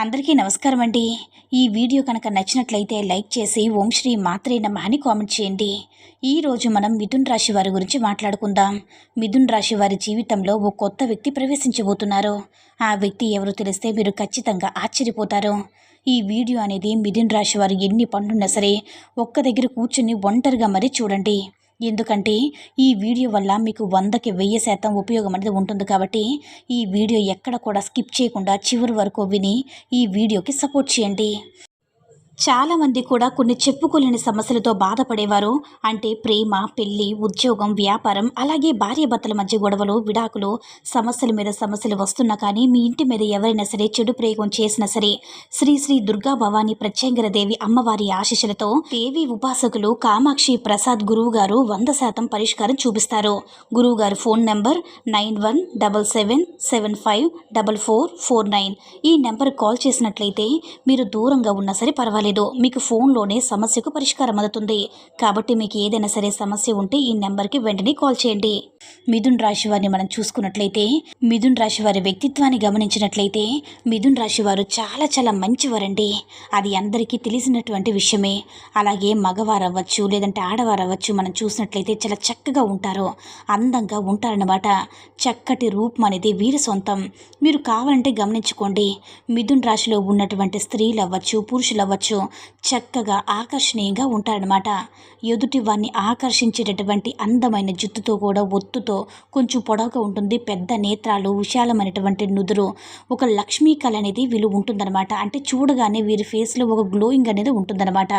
అందరికీ నమస్కారం అండి. ఈ వీడియో కనుక నచ్చినట్లయితే లైక్ చేసి ఓం శ్రీ మాత్రే నమః అని కామెంట్ చేయండి. ఈరోజు మనం మిథున్ రాశి వారి గురించి మాట్లాడుకుందాం. మిథున్ రాశి వారి జీవితంలో ఓ కొత్త వ్యక్తి ప్రవేశించబోతున్నారు. ఆ వ్యక్తి ఎవరు తెలిస్తే మీరు ఖచ్చితంగా ఆశ్చర్యపోతారు. ఈ వీడియో అనేది మిథున్ రాశి వారు ఎన్ని పనులున్నా సరే ఒక్క దగ్గర కూర్చుని ఒంటరిగా మరీ చూడండి. ఎందుకంటే ఈ వీడియో వల్ల మీకు వందకి వెయ్యి శాతం ఉపయోగం అనేది ఉంటుంది కాబట్టి ఈ వీడియో ఎక్కడ కూడా స్కిప్ చేయకుండా చివరి వరకు విని ఈ వీడియోకి సపోర్ట్ చేయండి. చాలామంది కూడా కొన్ని చెప్పుకోలేని సమస్యలతో బాధపడేవారు. అంటే ప్రేమ పెళ్ళి ఉద్యోగం వ్యాపారం అలాగే భార్యాభర్తల మధ్య గొడవలు విడాకులు సమస్యల మీద సమస్యలు వస్తున్నా కానీ మీ ఇంటి మీద ఎవరైనా సరే చెడు ప్రయోగం చేసినా సరే శ్రీ శ్రీ దుర్గా భవానీ ప్రత్యంగర దేవి అమ్మవారి ఆశీస్సులతో దేవి ఉపాసకులు కామాక్షి ప్రసాద్ గురువు గారు వంద శాతం పరిష్కారం చూపిస్తారు. గురువు గారి phone number nine one double seven seven five double four four nine. ఈ నెంబర్ కాల్ చేసినట్లయితే మీరు దూరంగా ఉన్నా సరే పర్వాలేదు. మీకు ఫోన్లోనే సమస్యకు పరిష్కారం అందుతుంది. కాబట్టి మీకు ఏదైనా సరే సమస్య ఉంటే ఈ నెంబర్కి వెంటనే కాల్ చేయండి. మిథున్ రాశి వారిని మనం చూసుకున్నట్లయితే మిథున్ రాశి వారి వ్యక్తిత్వాన్ని గమనించినట్లయితే మిథున్ రాశి వారు చాలా చాలా మంచివారండి. అది అందరికీ తెలిసినటువంటి విషయమే. అలాగే మగవారు అవ్వచ్చు లేదంటే ఆడవారు అవ్వచ్చు మనం చూసినట్లయితే చాలా చక్కగా ఉంటారు. అందంగా ఉంటారన్నమాట. చక్కటి రూపం అనేది వీరి సొంతం. మీరు కావాలంటే గమనించుకోండి. మిథున్ రాశిలో ఉన్నటువంటి స్త్రీలు అవ్వచ్చు పురుషులు అవ్వచ్చు చక్కగా ఆకర్షణీయంగా ఉంటాడనమాట ఎదుటి వారిని ఆకర్షించేటటువంటి అందమైన జుత్తుతో కూడా ఒత్తుతో కొంచెం పొడవుగా ఉంటుంది. పెద్ద నేత్రాలు విశాలమైనటువంటి నుదురు. ఒక లక్ష్మీ కళ అనేది వీళ్ళు ఉంటుందన్నమాట. అంటే చూడగానే వీరి ఫేస్లో ఒక గ్లోయింగ్ అనేది ఉంటుందన్నమాట.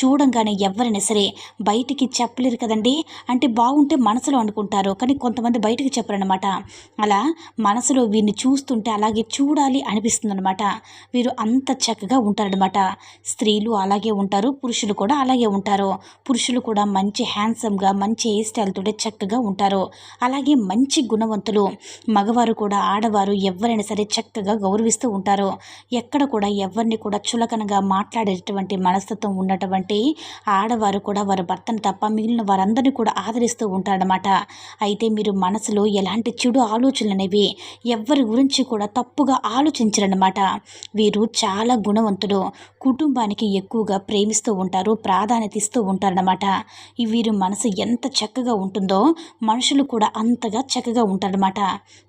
చూడంగానే ఎవరైనా సరే బయటికి చెప్పలేరు కదండి. అంటే బాగుంటే మనసులో అనుకుంటారు. కానీ కొంతమంది బయటికి చెప్పరనమాట అలా మనసులో వీరిని చూస్తుంటే అలాగే చూడాలి అనిపిస్తుందన్నమాట. వీరు అంత చక్కగా ఉంటారనమాట స్త్రీలు అలాగే ఉంటారు పురుషులు కూడా అలాగే ఉంటారు. పురుషులు కూడా మంచి హ్యాండ్సమ్గా మంచి హెయిర్ స్టైల్తో చక్కగా ఉంటారు. అలాగే మంచి గుణవంతులు. మగవారు కూడా ఆడవారు ఎవరైనా సరే చక్కగా గౌరవిస్తూ ఉంటారు. ఎక్కడ కూడా ఎవరిని కూడా చులకనగా మాట్లాడేటటువంటి మనస్తత్వం ఉన్నటువంటి ఆడవారు కూడా వారి భర్తను తప్ప మిగిలిన వారందరినీ కూడా ఆదరిస్తూ ఉంటారన్నమాట. అయితే మీరు మనసులో ఎలాంటి చెడు ఆలోచనలు అనేవి ఎవరి గురించి కూడా తప్పుగా ఆలోచించరన్నమాట. వీరు చాలా గుణవంతులు. కుటుంబ కుటుంబానికి ఎక్కువగా ప్రేమిస్తూ ఉంటారు ప్రాధాన్యత ఇస్తూ ఉంటారనమాట వీరి మనసు ఎంత చక్కగా ఉంటుందో మనుషులు కూడా అంతగా చక్కగా ఉంటారనమాట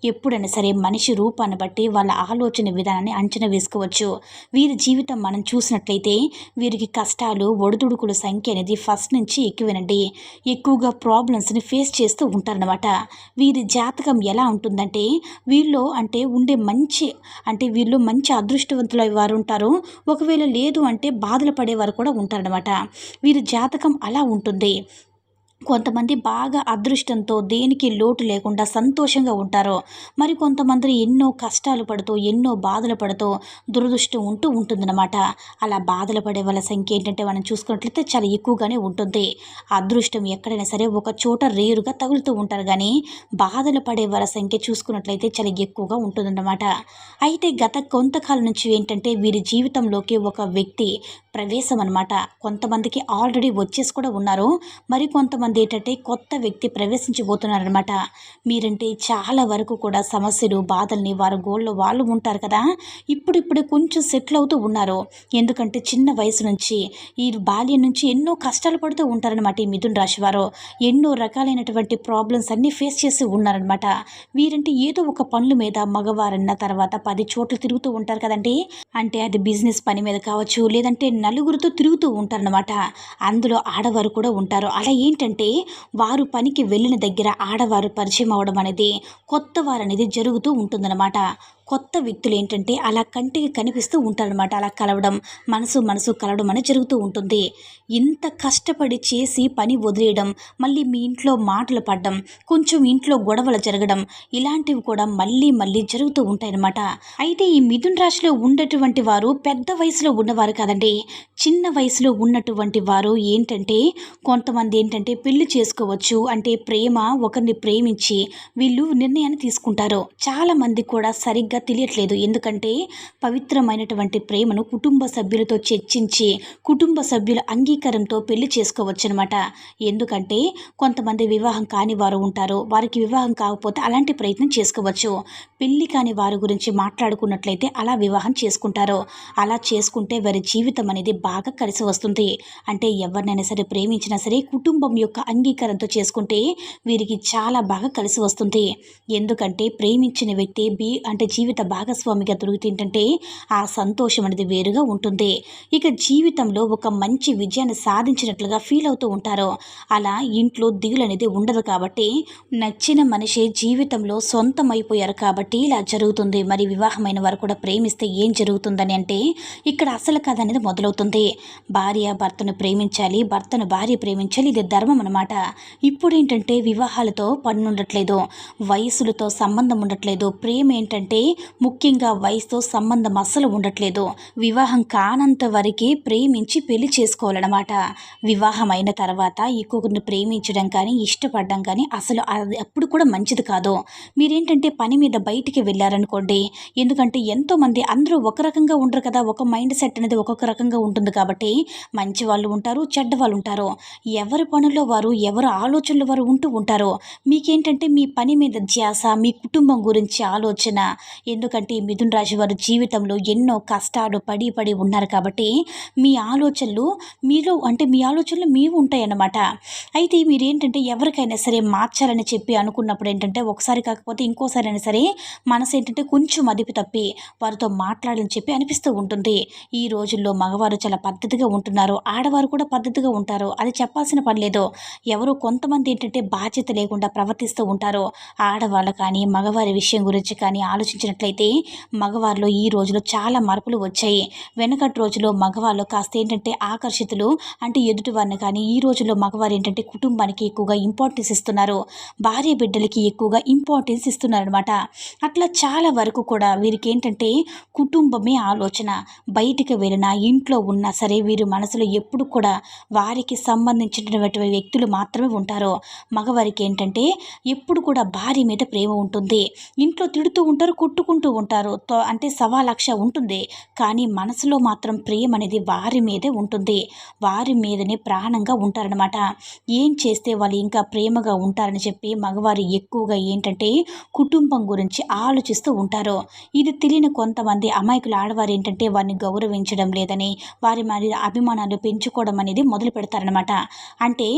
ఎప్పుడైనా సరే మనిషి రూపాన్ని బట్టి వాళ్ళ ఆలోచన విధానాన్ని అంచనా వేసుకోవచ్చు. వీరి జీవితం మనం చూసినట్లయితే వీరికి కష్టాలు ఒడిదుడుకుల సంఖ్య అనేది ఫస్ట్ నుంచి ఎక్కువేనండి. ఎక్కువగా ప్రాబ్లమ్స్ని ఫేస్ చేస్తూ ఉంటారనమాట వీరి జాతకం ఎలా ఉంటుందంటే వీళ్ళు అంటే ఉండే మంచి అంటే వీళ్ళు మంచి అదృష్టవంతులు వారు ఉంటారు. ఒకవేళ లేదు అంటే అంటే బాధలు పడేవారు కూడా ఉంటారనమాట వీరి జాతకం అలా ఉంటుంది. కొంతమంది బాగా అదృష్టంతో దేనికి లోటు లేకుండా సంతోషంగా ఉంటారు మరి కొంతమంది ఎన్నో కష్టాలు పడుతూ ఎన్నో బాధలు పడుతూ దురదృష్టం ఉంటూ ఉంటుందన్నమాట. అలా బాధలు పడే వాళ్ళ సంఖ్య ఏంటంటే మనం చూసుకున్నట్లయితే చాలా ఎక్కువగానే ఉంటుంది. అదృష్టం ఎక్కడైనా సరే ఒక చోట రేరుగా తగులుతూ ఉంటారు కానీ బాధలు పడే వాళ్ళ సంఖ్య చూసుకున్నట్లయితే చాలా ఎక్కువగా ఉంటుందన్నమాట. అయితే గత కొంతకాలం నుంచి ఏంటంటే వీరి జీవితంలోకి ఒక వ్యక్తి ప్రవేశం అనమాట కొంతమందికి ఆల్రెడీ వచ్చేసి కూడా ఉన్నారు. మరి కొంతమంది ఏంటంటే కొత్త వ్యక్తి ప్రవేశించబోతున్నారనమాట మీరంటే చాలా వరకు కూడా సమస్యలు బాధల్ని వారి గోల్లో వాళ్ళు ఉంటారు కదా. ఇప్పుడిప్పుడే కొంచెం సెటిల్ అవుతూ ఉన్నారు. ఎందుకంటే చిన్న వయసు నుంచి ఈ బాల్యం నుంచి ఎన్నో కష్టాలు పడుతూ ఉంటారనమాట ఈ మిథున్ రాశి వారు. ఎన్నో రకాలైనటువంటి ప్రాబ్లమ్స్ అన్నీ ఫేస్ చేసి ఉన్నారనమాట వీరంటే ఏదో ఒక పనుల మీద మగవారన్న తర్వాత పది చోట్ల తిరుగుతూ ఉంటారు కదండి. అంటే అది బిజినెస్ పని మీద కావచ్చు లేదంటే నలుగురితో తిరుగుతూ ఉంటారనమాట అందులో ఆడవారు కూడా ఉంటారు. అలా ఏంటంటే వారు పనికి వెళ్ళిన దగ్గర ఆడవారు పరిచయం అవ్వడం అనేది కొత్త వారు అనేది జరుగుతూ ఉంటుందన్నమాట. కొత్త వ్యక్తులు ఏంటంటే అలా కంటికి కనిపిస్తూ ఉంటారనమాట అలా కలవడం మనసు మనసు కలవడం అనేది జరుగుతూ ఉంటుంది. ఇంత కష్టపడి చేసి పని వదిలేయడం మళ్ళీ మీ ఇంట్లో మాటలు పడడం కొంచెం ఇంట్లో గొడవలు జరగడం ఇలాంటివి కూడా మళ్ళీ మళ్ళీ జరుగుతూ ఉంటాయన్నమాట. అయితే ఈ మిథున్ రాశిలో ఉన్నటువంటి వారు పెద్ద వయసులో ఉన్నవారు కాదండి. చిన్న వయసులో ఉన్నటువంటి వారు ఏంటంటే కొంతమంది ఏంటంటే పెళ్ళి చేసుకోవచ్చు అంటే ప్రేమ ఒకరిని ప్రేమించి వీళ్ళు నిర్ణయాన్ని తీసుకుంటారు. చాలామంది కూడా సరిగ్గా సరిగ్గా తెలియట్లేదు. ఎందుకంటే పవిత్రమైనటువంటి ప్రేమను కుటుంబ సభ్యులతో చర్చించి కుటుంబ సభ్యుల అంగీకారంతో పెళ్ళి చేసుకోవచ్చు అనమాట ఎందుకంటే కొంతమంది వివాహం కాని వారు ఉంటారు. వారికి వివాహం కాకపోతే అలాంటి ప్రయత్నం చేసుకోవచ్చు. పెళ్ళి కాని వారి గురించి మాట్లాడుకున్నట్లయితే అలా వివాహం చేసుకుంటారు. అలా చేసుకుంటే వారి జీవితం అనేది బాగా కలిసి వస్తుంది. అంటే ఎవరినైనా సరే ప్రేమించినా సరే కుటుంబం యొక్క అంగీకారంతో చేసుకుంటే వీరికి చాలా బాగా కలిసి వస్తుంది. ఎందుకంటే ప్రేమించిన వ్యక్తి బి అంటే జీవిత జీవిత భాగస్వామిగా దొరుకుతుంటే ఆ సంతోషం అనేది వేరుగా ఉంటుంది. ఇక జీవితంలో ఒక మంచి విజయాన్ని సాధించినట్లుగా ఫీల్ అవుతూ ఉంటారు. అలా ఇంట్లో దిగులు అనేది ఉండదు కాబట్టి నచ్చిన మనిషి జీవితంలో సొంతం అయిపోయారు కాబట్టి ఇలా జరుగుతుంది. మరి వివాహమైన వారు కూడా ప్రేమిస్తే ఏం జరుగుతుందని అంటే ఇక్కడ అసలు కథ అనేది మొదలవుతుంది. భార్య భర్తను ప్రేమించాలి భర్తను భార్య ప్రేమించాలి ఇది ధర్మం అనమాట ఇప్పుడు ఏంటంటే వివాహాలతో పని ఉండట్లేదు వయసులతో సంబంధం ఉండట్లేదు. ప్రేమ ఏంటంటే ముఖ్యంగా వయసుతో సంబంధం అస్సలు ఉండట్లేదు. వివాహం కానంత వరకే ప్రేమించి పెళ్ళి చేసుకోవాలన్నమాట. వివాహం అయిన తర్వాత ఇంకొకరిని ప్రేమించడం కానీ ఇష్టపడడం కానీ అసలు అది అప్పుడు కూడా మంచిది కాదు. మీరేంటంటే పని మీద బయటికి వెళ్ళారనుకోండి ఎందుకంటే ఎంతోమంది అందరూ ఒక రకంగా ఉండరు కదా ఒక మైండ్ సెట్ అనేది ఒక్కొక్క రకంగా ఉంటుంది కాబట్టి మంచి వాళ్ళు ఉంటారు చెడ్డ వాళ్ళు ఉంటారు. ఎవరి పనుల్లో వారు ఎవరి ఆలోచనలు వారు ఉంటూ ఉంటారు. మీకేంటంటే మీ పని మీద ధ్యాస మీ కుటుంబం గురించి ఆలోచన ఎందుకంటే మిథున్ రాశి వారు జీవితంలో ఎన్నో కష్టాలు పడి పడి ఉన్నారు కాబట్టి మీ ఆలోచనలు మీలో అంటే మీ ఆలోచనలు మీవి ఉంటాయన్నమాట. అయితే మీరేంటంటే ఎవరికైనా సరే మార్చాలని చెప్పి అనుకున్నప్పుడు ఏంటంటే ఒకసారి కాకపోతే ఇంకోసారి అయినా సరే మనసు ఏంటంటే కొంచెం అదిపి తప్పి వారితో మాట్లాడాలని చెప్పి అనిపిస్తూ ఉంటుంది. ఈ రోజుల్లో మగవారు చాలా పద్ధతిగా ఉంటున్నారు. ఆడవారు కూడా పద్ధతిగా ఉంటారు. అది చెప్పాల్సిన పని లేదు. ఎవరు కొంతమంది ఏంటంటే బాధ్యత లేకుండా ప్రవర్తిస్తూ ఉంటారు. ఆడవాళ్ళు కానీ మగవారి విషయం గురించి కానీ ఆలోచించిన ఆలోచించినట్లయితే మగవారిలో ఈ రోజులో చాలా మార్పులు వచ్చాయి. వెనకటి రోజుల్లో మగవాళ్ళు కాస్త ఏంటంటే ఆకర్షితులు అంటే ఎదుటివారిని కానీ ఈ రోజుల్లో మగవారు ఏంటంటే కుటుంబానికి ఎక్కువగా ఇంపార్టెన్స్ ఇస్తున్నారు. భార్య బిడ్డలకి ఎక్కువగా ఇంపార్టెన్స్ ఇస్తున్నారనమాట అట్లా చాలా వరకు కూడా వీరికి ఏంటంటే కుటుంబమే ఆలోచన. బయటికి వెళ్ళినా ఇంట్లో ఉన్నా సరే వీరి మనసులో ఎప్పుడు కూడా వారికి సంబంధించినటువంటి వ్యక్తులు మాత్రమే ఉంటారు. మగవారికి ఏంటంటే ఎప్పుడు కూడా భార్య మీద ప్రేమ ఉంటుంది. ఇంట్లో తిడుతూ ఉంటారు కోరుకుంటూ ఉంటారు. తో అంటే సవా లక్ష ఉంటుంది. కానీ మనసులో మాత్రం ప్రేమ అనేది వారి మీదే ఉంటుంది. వారి మీదనే ప్రాణంగా ఉంటారనమాట ఏం చేస్తే వాళ్ళు ఇంకా ప్రేమగా ఉంటారని చెప్పి మగవారు ఎక్కువగా ఏంటంటే కుటుంబం గురించి ఆలోచిస్తూ ఉంటారు. ఇది తెలియని కొంతమంది అమాయకులు ఆడవారు ఏంటంటే వారిని గౌరవించడం లేదని వారి మరి అభిమానాలు పెంచుకోవడం అనేది మొదలు పెడతారనమాట అంటే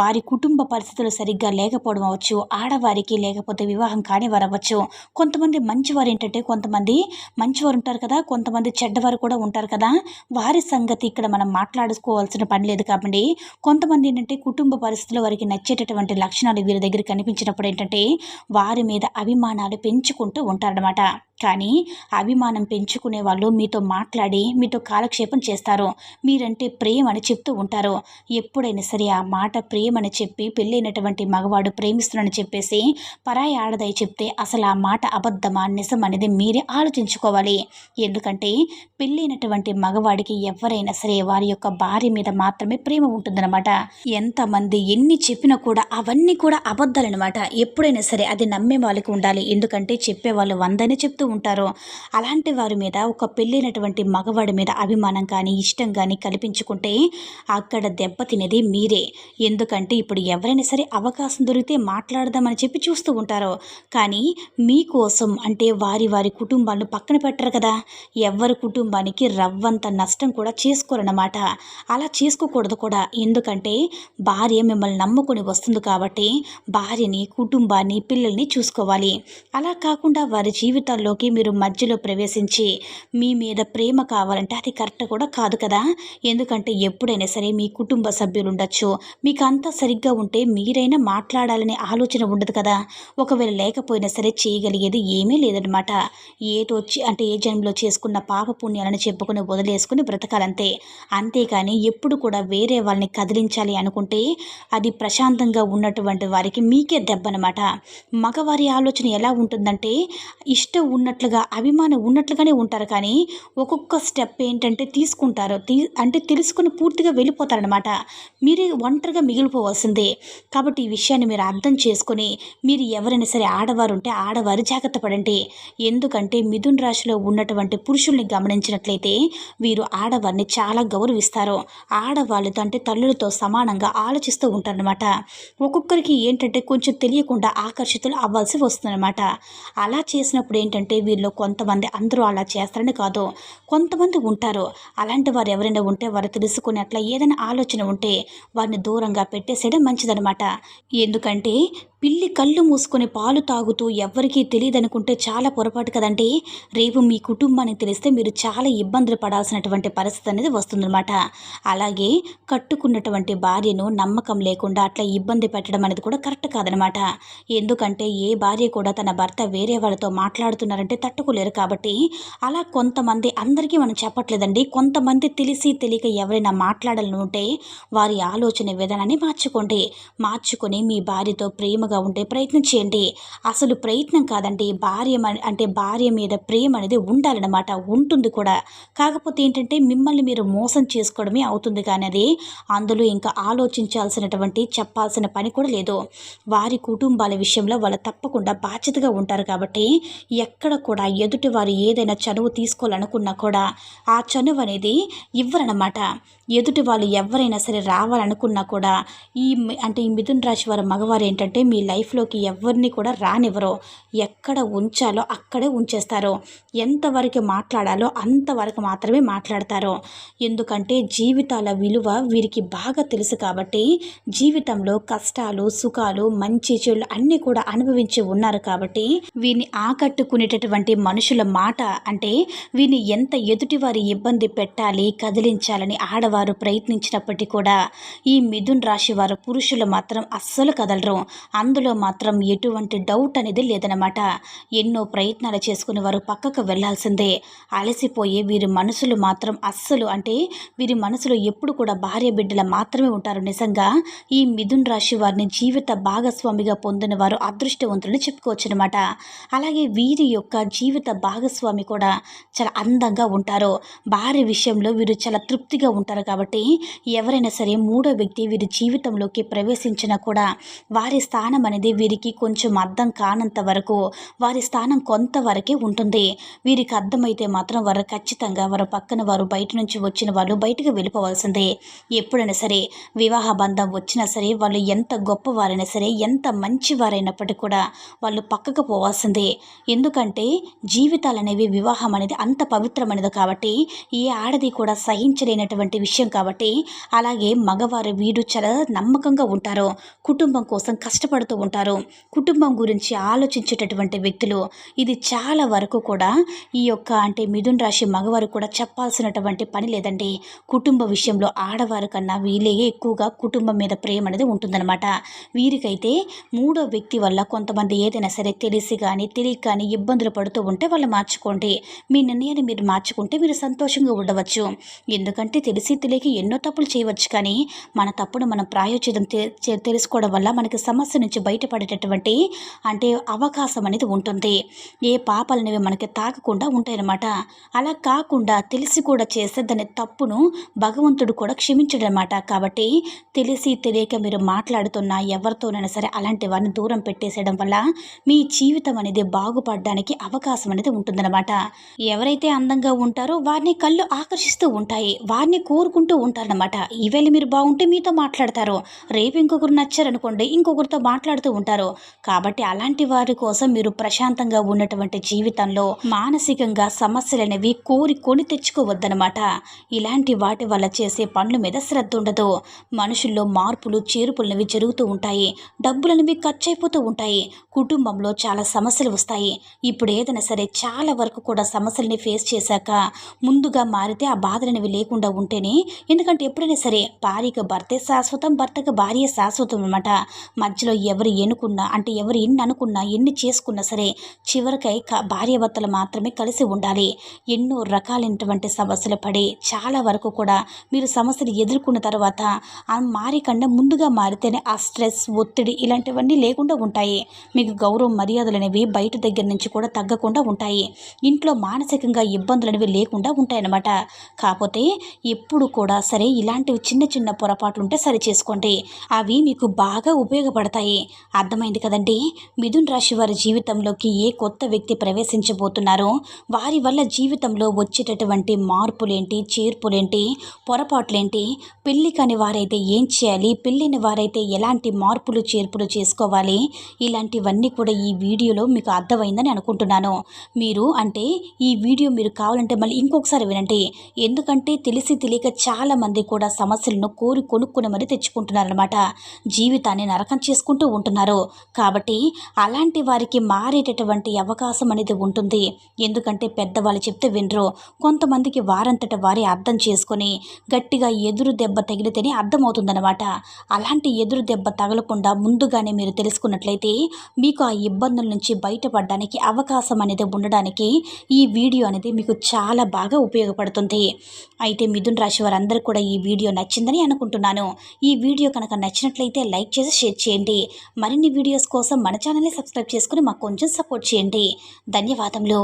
వారి కుటుంబ పరిస్థితులు సరిగ్గా లేకపోవడం అవ్వచ్చు ఆడవారికి లేకపోతే వివాహం కాని వారవచ్చు అవ్వచ్చు కొంతమంది మంచివారి ఏంటంటే కొంతమంది మంచివారు ఉంటారు కదా కొంతమంది చెడ్డవారు కూడా ఉంటారు కదా. వారి సంగతి ఇక్కడ మనం మాట్లాడుకోవాల్సిన పని లేదు కాబట్టి కొంతమంది ఏంటంటే కుటుంబ పరిస్థితుల్లో వారికి నచ్చేటటువంటి లక్షణాలు వీరి దగ్గర కనిపించినప్పుడు ఏంటంటే వారి మీద అభిమానాలు పెంచుకుంటూ ఉంటారనమాట కానీ అభిమానం పెంచుకునే వాళ్ళు మీతో మాట్లాడి మీతో కాలక్షేపం చేస్తారు. మీరంటే ప్రేమ అని చెప్తూ ఉంటారు. ఎప్పుడైనా సరే ఆ మాట ప్రేమని చెప్పి పెళ్ళైనటువంటి మగవాడు ప్రేమిస్తున్నాడని చెప్పేసి పరాయి ఆడదై చెప్తే అసలు ఆ మాట అబద్ధమా నిజం అనేది మీరే ఆలోచించుకోవాలి. ఎందుకంటే పెళ్ళైనటువంటి మగవాడికి ఎవరైనా సరే వారి యొక్క భార్య మీద మాత్రమే ప్రేమ ఉంటుందన్నమాట. ఎంతమంది ఎన్ని చెప్పినా కూడా అవన్నీ కూడా అబద్ధాలన్నమాట. ఎప్పుడైనా సరే అది నమ్మే వాళ్ళకి ఉండాలి. ఎందుకంటే చెప్పేవాళ్ళు వందని చెప్తూ ఉంటారు? అలాంటి వారి మీద ఒక పెళ్ళైనటువంటి మగవాడి మీద అభిమానం కానీ ఇష్టం కానీ కల్పించుకుంటే అక్కడ దెబ్బ తినేది మీరే. ఎందుకంటే ఇప్పుడు ఎవరైనా సరే అవకాశం దొరికితే మాట్లాడదామని చెప్పి చూస్తూ ఉంటారు? కానీ మీకోసం అంటే వారి వారి కుటుంబాలను పక్కన పెట్టరు కదా? ఎవరి కుటుంబానికి రవ్వంత నష్టం కూడా చేసుకోరన్నమాట. అలా చేసుకోకూడదు కూడా. ఎందుకంటే భార్య మిమ్మల్ని నమ్ముకొని వస్తుంది కాబట్టి భార్యని కుటుంబాన్ని పిల్లల్ని చూసుకోవాలి. అలా కాకుండా వారి జీవితాల్లో జీవితాల్లోకి మీరు మధ్యలో ప్రవేశించి మీ మీద ప్రేమ కావాలంటే అది కరెక్ట్ కూడా కాదు కదా. ఎందుకంటే ఎప్పుడైనా సరే మీ కుటుంబ సభ్యులు ఉండొచ్చు. మీకు అంతా సరిగ్గా ఉంటే మీరైనా మాట్లాడాలనే ఆలోచన ఉండదు కదా. ఒకవేళ లేకపోయినా సరే చేయగలిగేది ఏమీ లేదనమాట ఏదో వచ్చి అంటే ఏ జన్మలో చేసుకున్న పాప పుణ్యాలను చెప్పుకుని వదిలేసుకుని బ్రతకాలంతే. అంతేకాని ఎప్పుడు కూడా వేరే వాళ్ళని కదిలించాలి అనుకుంటే అది ప్రశాంతంగా ఉన్నటువంటి వారికి మీకే దెబ్బ అనమాట మగవారి ఆలోచన ఎలా ఉంటుందంటే ఇష్టం ఉన్న ఉన్నట్లుగా అభిమానం ఉన్నట్లుగానే ఉంటారు. కానీ ఒక్కొక్క స్టెప్ ఏంటంటే తీసుకుంటారు. తీ అంటే తెలుసుకుని పూర్తిగా వెళ్ళిపోతారనమాట మీరే ఒంటరిగా మిగిలిపోవాల్సిందే. కాబట్టి ఈ విషయాన్ని మీరు అర్థం చేసుకొని మీరు ఎవరైనా సరే ఆడవారు ఉంటే ఆడవారు జాగ్రత్త పడండి. ఎందుకంటే మిథున్ రాశిలో ఉన్నటువంటి పురుషుల్ని గమనించినట్లయితే వీరు ఆడవారిని చాలా గౌరవిస్తారు. ఆడవాళ్ళతో అంటే తల్లులతో సమానంగా ఆలోచిస్తూ ఉంటారనమాట ఒక్కొక్కరికి ఏంటంటే కొంచెం తెలియకుండా ఆకర్షితులు అవ్వాల్సి వస్తుందన్నమాట. అలా చేసినప్పుడు ఏంటంటే వీళ్ళు కొంతమంది అందరూ అలా చేస్తారని కాదు. కొంతమంది ఉంటారు. అలాంటి వారు ఎవరైనా ఉంటే వారు తెలుసుకునే అట్లా ఏదైనా ఆలోచన ఉంటే వారిని దూరంగా పెట్టేసేయడం మంచిదనమాట ఎందుకంటే పిల్లి కళ్ళు మూసుకొని పాలు తాగుతూ ఎవ్వరికీ తెలియదనుకుంటే చాలా పొరపాటు కదండి. రేపు మీ కుటుంబానికి తెలిస్తే మీరు చాలా ఇబ్బందులు పడాల్సినటువంటి పరిస్థితి అనేది వస్తుందన్నమాట. అలాగే కట్టుకున్నటువంటి భార్యను నమ్మకం లేకుండా అట్లా ఇబ్బంది పెట్టడం అనేది కూడా కరెక్ట్ కాదనమాట ఎందుకంటే ఏ భార్య కూడా తన భర్త వేరే వాళ్ళతో మాట్లాడుతున్నారంటే తట్టుకోలేరు కాబట్టి అలా కొంతమంది అందరికీ మనం చెప్పట్లేదండి. కొంతమంది తెలిసి తెలియక ఎవరైనా మాట్లాడాలని ఉంటే వారి ఆలోచన విధానాన్ని మార్చుకోండి. మార్చుకొని మీ భార్యతో ప్రేమ ప్రేమగా ఉండే ప్రయత్నం చేయండి. అసలు ప్రయత్నం కాదండి భార్య అంటే భార్య మీద ప్రేమ అనేది ఉండాలన్నమాట. ఉంటుంది కూడా. కాకపోతే ఏంటంటే మిమ్మల్ని మీరు మోసం చేసుకోవడమే అవుతుంది కానీ అది అందులో ఇంకా ఆలోచించాల్సినటువంటి చెప్పాల్సిన పని కూడా లేదు. వారి కుటుంబాల విషయంలో వాళ్ళు తప్పకుండా బాధ్యతగా ఉంటారు కాబట్టి ఎక్కడ కూడా ఎదుటి వారు ఏదైనా చనువు తీసుకోవాలనుకున్నా కూడా ఆ చనువు అనేది ఇవ్వరన్నమాట. ఎదుటి వాళ్ళు ఎవరైనా సరే రావాలనుకున్నా కూడా ఈ అంటే ఈ మిథున్ రాశి వారి మగవారు ఏంటంటే మీ లైఫ్లోకి ఎవరిని కూడా రానివ్వరు. ఎక్కడ ఉంచాలో అక్కడే ఉంచేస్తారు. ఎంతవరకు మాట్లాడాలో అంతవరకు మాత్రమే మాట్లాడతారు. ఎందుకంటే జీవితాల విలువ వీరికి బాగా తెలుసు కాబట్టి జీవితంలో కష్టాలు సుఖాలు మంచి చెడులు అన్నీ కూడా అనుభవించి ఉన్నారు కాబట్టి వీరిని ఆకట్టుకునేటటువంటి మనుషుల మాట అంటే వీరిని ఎంత ఎదుటివారి ఇబ్బంది పెట్టాలి కదిలించాలని ఆడవారు వారు ప్రయత్నించినప్పటికీ కూడా ఈ మిథున్ రాశి వారు పురుషులు మాత్రం అస్సలు కదలరు. అందులో మాత్రం ఎటువంటి డౌట్ అనేది లేదనమాట ఎన్నో ప్రయత్నాలు చేసుకుని వారు పక్కకు వెళ్ళాల్సిందే అలసిపోయే వీరి మనసులు మాత్రం అస్సలు అంటే వీరి మనసులో ఎప్పుడు కూడా భార్య బిడ్డల మాత్రమే ఉంటారు నిజంగా. ఈ మిథున్ రాశి వారిని జీవిత భాగస్వామిగా పొందిన వారు అదృష్టవంతులు చెప్పుకోవచ్చు అనమాట అలాగే వీరి యొక్క జీవిత భాగస్వామి కూడా చాలా అందంగా ఉంటారు. భార్య విషయంలో వీరు చాలా తృప్తిగా ఉంటారు కాబట్టి ఎవరైనా సరే మూడో వ్యక్తి వీరి జీవితంలోకి ప్రవేశించినా కూడా వారి స్థానం అనేది వీరికి కొంచెం అర్థం కానంత వరకు వారి స్థానం కొంతవరకే ఉంటుంది. వీరికి అర్థమైతే మాత్రం వారు ఖచ్చితంగా వారు పక్కన వారు బయట నుంచి వచ్చిన వాళ్ళు బయటకు వెళ్ళిపోవాల్సిందే. ఎప్పుడైనా సరే వివాహ బంధం వచ్చినా సరే వాళ్ళు ఎంత గొప్పవారైనా సరే ఎంత మంచివారైనప్పటికీ కూడా వాళ్ళు పక్కకు పోవాల్సిందే. ఎందుకంటే జీవితాలు అనేవి వివాహం అనేది అంత పవిత్రమైనది కాబట్టి ఏ ఆడది కూడా సహించలేనటువంటి విషయం కాబట్టి అలాగే మగవారు వీరు చాలా నమ్మకంగా ఉంటారు. కుటుంబం కోసం కష్టపడుతూ ఉంటారు. కుటుంబం గురించి ఆలోచించేటటువంటి వ్యక్తులు ఇది చాలా వరకు కూడా ఈ యొక్క అంటే మిథున్ రాశి మగవారు కూడా చెప్పాల్సినటువంటి పని లేదండి. కుటుంబ విషయంలో ఆడవారు కన్నా వీళ్ళే ఎక్కువగా కుటుంబం మీద ప్రేమ అనేది ఉంటుందన్నమాట. వీరికైతే మూడో వ్యక్తి వల్ల కొంతమంది ఏదైనా సరే తెలిసి కానీ తెలియక కానీ ఇబ్బందులు పడుతూ ఉంటే వాళ్ళు మార్చుకోండి. మీ నిర్ణయాన్ని మీరు మార్చుకుంటే మీరు సంతోషంగా ఉండవచ్చు. ఎందుకంటే తెలిసి తెలియక ఎన్నో తప్పులు చేయవచ్చు. కానీ మన తప్పును మనం ప్రాయోచితం తె- తెలుసుకోవడం వల్ల మనకి సమస్య నుంచి బయటపడేటటువంటి అంటే అవకాశం అనేది ఉంటుంది. ఏ పాపాలు అనేవి మనకి తాకకుండా ఉంటాయన్నమాట. అలా కాకుండా తెలిసి కూడా చేస్తే దాని తప్పును భగవంతుడు కూడా క్షమించడనమాట కాబట్టి తెలిసి తెలియక మీరు మాట్లాడుతున్న ఎవరితోనైనా సరే అలాంటి వారిని దూరం పెట్టేసేయడం వల్ల మీ జీవితం అనేది బాగుపడడానికి అవకాశం అనేది ఉంటుందన్నమాట. ఎవరైతే అందంగా ఉంటారో వారిని కళ్ళు ఆకర్షిస్తూ ఉంటాయి. వారిని కోరుకుంటూ ఉంటారనమాట ఈవేళ మీరు బాగుంటే మీతో మాట్లాడతారు. రేపు ఇంకొకరు నచ్చారనుకోండి ఇంకొకరితో మాట్లాడుతూ ఉంటారు. కాబట్టి అలాంటి వారి కోసం మీరు ప్రశాంతంగా ఉన్నటువంటి జీవితంలో మానసికంగా సమస్యలు అనేవి కోరి కొని తెచ్చుకోవద్దనమాట ఇలాంటి వాటి వల్ల చేసే పనుల మీద శ్రద్ధ ఉండదు. మనుషుల్లో మార్పులు చేర్పులు జరుగుతూ ఉంటాయి. డబ్బులు అనేవి ఖర్చు అయిపోతూ ఉంటాయి. కుటుంబంలో చాలా సమస్యలు వస్తాయి. ఇప్పుడు ఏదైనా సరే చాలా వరకు కూడా సమస్యల్ని ఫేస్ చేశాక ముందుగా మారితే ఆ బాధలు అనేవి లేకుండా ఉంటేనే ఎందుకంటే ఎప్పుడైనా సరే భార్యకు భర్తే శాశ్వతం భర్తకు భార్య శాశ్వతం అనమాట మధ్యలో ఎవరు ఎన్నుకున్నా అంటే ఎవరు ఎన్ని అనుకున్నా ఎన్ని చేసుకున్నా సరే చివరికై భార్య భార్యాభర్తలు మాత్రమే కలిసి ఉండాలి. ఎన్నో రకాలైనటువంటి సమస్యలు పడి చాలా వరకు కూడా మీరు సమస్యలు ఎదుర్కొన్న తర్వాత ఆ మారికన్నా ముందుగా మారితేనే ఆ స్ట్రెస్ ఒత్తిడి ఇలాంటివన్నీ లేకుండా ఉంటాయి. మీకు గౌరవం మర్యాదలు అనేవి బయట దగ్గర నుంచి కూడా తగ్గకుండా ఉంటాయి. ఇంట్లో మానసికంగా ఇబ్బందులు అనేవి లేకుండా ఉంటాయన్నమాట. కాకపోతే ఎప్పుడు కూడా సరే ఇలాంటివి చిన్న చిన్న పొరపాట్లు ఉంటే సరి చేసుకోండి. అవి మీకు బాగా ఉపయోగపడతాయి. అర్థమైంది కదండి? మిథున్ రాశి వారి జీవితంలోకి ఏ కొత్త వ్యక్తి ప్రవేశించబోతున్నారో వారి వల్ల జీవితంలో వచ్చేటటువంటి మార్పులేంటి చేర్పులేంటి పొరపాట్లేంటి పెళ్ళి కాని వారైతే ఏం చేయాలి పెళ్ళిన వారైతే ఎలాంటి మార్పులు చేర్పులు చేసుకోవాలి ఇలాంటివన్నీ కూడా ఈ వీడియోలో మీకు అర్థమైందని అనుకుంటున్నాను. మీరు అంటే ఈ వీడియో మీరు కావాలంటే మళ్ళీ ఇంకొకసారి వినండి. ఎందుకంటే తెలిసి తెలియక చాలామంది కూడా సమస్యలను కోరి కొనుక్కుని మరీ తెచ్చుకుంటున్నారనమాట జీవితాన్ని నరకం చేసుకుంటూ ఉంటున్నారు. కాబట్టి అలాంటి వారికి మారేటటువంటి అవకాశం అనేది ఉంటుంది. ఎందుకంటే పెద్దవాళ్ళు చెప్తే వినరు. కొంతమందికి వారంతట వారే అర్థం చేసుకొని గట్టిగా ఎదురు దెబ్బ తగిలితేనే అర్థమవుతుందన్నమాట. అలాంటి ఎదురు దెబ్బ తగలకుండా ముందుగానే మీరు తెలుసుకున్నట్లయితే మీకు ఆ ఇబ్బందుల నుంచి బయటపడడానికి అవకాశం అనేది ఉండడానికి ఈ వీడియో అనేది మీకు చాలా బాగా ఉపయోగపడుతుంది. అయితే మిథున్ రాశి వారందరూ కూడా ఈ వీడియో నచ్చిందని అనుకుంటున్నాను. ఈ వీడియో కనుక నచ్చినట్లయితే లైక్ చేసి షేర్ చేయండి. మరిన్ని వీడియోస్ కోసం మన ఛానల్ని సబ్స్క్రైబ్ చేసుకుని మాకు కొంచెం సపోర్ట్ చేయండి. ధన్యవాదములు.